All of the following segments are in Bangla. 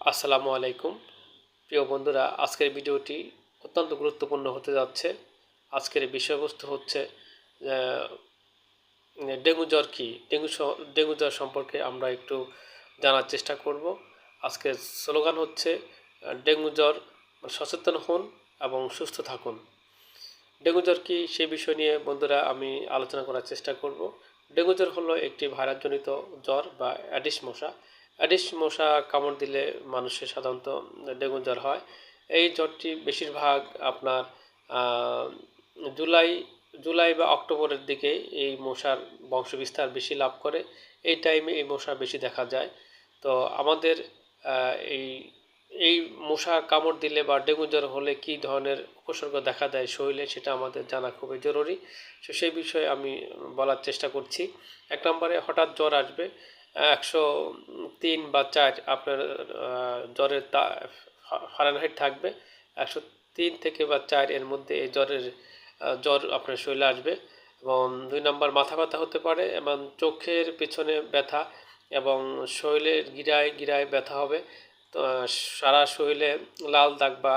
আসসালামু আলাইকুম। প্রিয় বন্ধুরা, আজকের ভিডিওটি অত্যন্ত গুরুত্বপূর্ণ হতে যাচ্ছে। আজকের বিষয়বস্তু হচ্ছে ডেঙ্গু জ্বর কী? ডেঙ্গু ডেঙ্গু জ্বর সম্পর্কে আমরা একটু জানার চেষ্টা করব। আজকের স্লোগান হচ্ছে, ডেঙ্গু জ্বর, সচেতন হন এবং সুস্থ থাকুন। ডেঙ্গু জ্বর কি? সেই বিষয় নিয়ে বন্ধুরা আমি আলোচনা করার চেষ্টা করব। ডেঙ্গু জ্বর হলো একটি ভাইরাসজনিত জ্বর বা অ্যাডিস মশা। অ্যাডিস মশা কামড় দিলে মানুষের সাধারণত ডেঙ্গু জ্বর হয়। এই জ্বরটি বেশিরভাগ আপনার জুলাই জুলাই বা অক্টোবরের দিকে এই মশার বংশবিস্তার বেশি লাভ করে। এই টাইমে এই মশা বেশি দেখা যায়। তো আমাদের এই এই মশা কামড় দিলে বা ডেঙ্গু জ্বর হলে কী ধরনের উপসর্গ দেখা দেয় শরীরে সেটা আমাদের জানা খুবই জরুরি। তো সেই বিষয়ে আমি বলার চেষ্টা করছি। এক নম্বরে হঠাৎ জ্বর আসবে। একশো তিন বা চার আপনার জ্বরের তা ফারেনহাইট থাকবে। একশো তিন থেকে বা চার এর মধ্যে এই জ্বরের জ্বর আপনার শরীরে আসবে এবং দুই নম্বর মাথা ব্যথা হতে পারে এবং চোখের পেছনে ব্যথা এবং শরীরের গিরায় গিরায় ব্যথা হবে। তো, সারা শরীরে লাল দাগ বা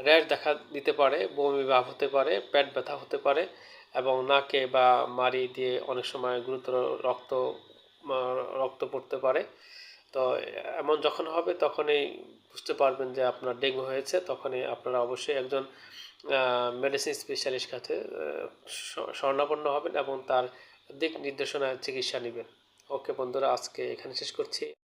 র্যাশ দেখা দিতে পারে, বমি ভাব হতে পারে, পেট ব্যথা হতে পারে এবং নাকে বা মাড়ি দিয়ে অনেক সময় গুরুতর রক্ত রক্ত পড়তে পারে। তো এমন যখন হবে তখনই বুঝতে পারবেন যে আপনার ডেঙ্গু হয়েছে, তখনই আপনারা অবশ্যই একজন মেডিসিন স্পেশালিস্ট কাছে স্বর্ণাপন্ন হবেন এবং তার দিক নির্দেশনা চিকিৎসা নেবেন। ওকে বন্ধুরা, আজকে এখানে শেষ করছি।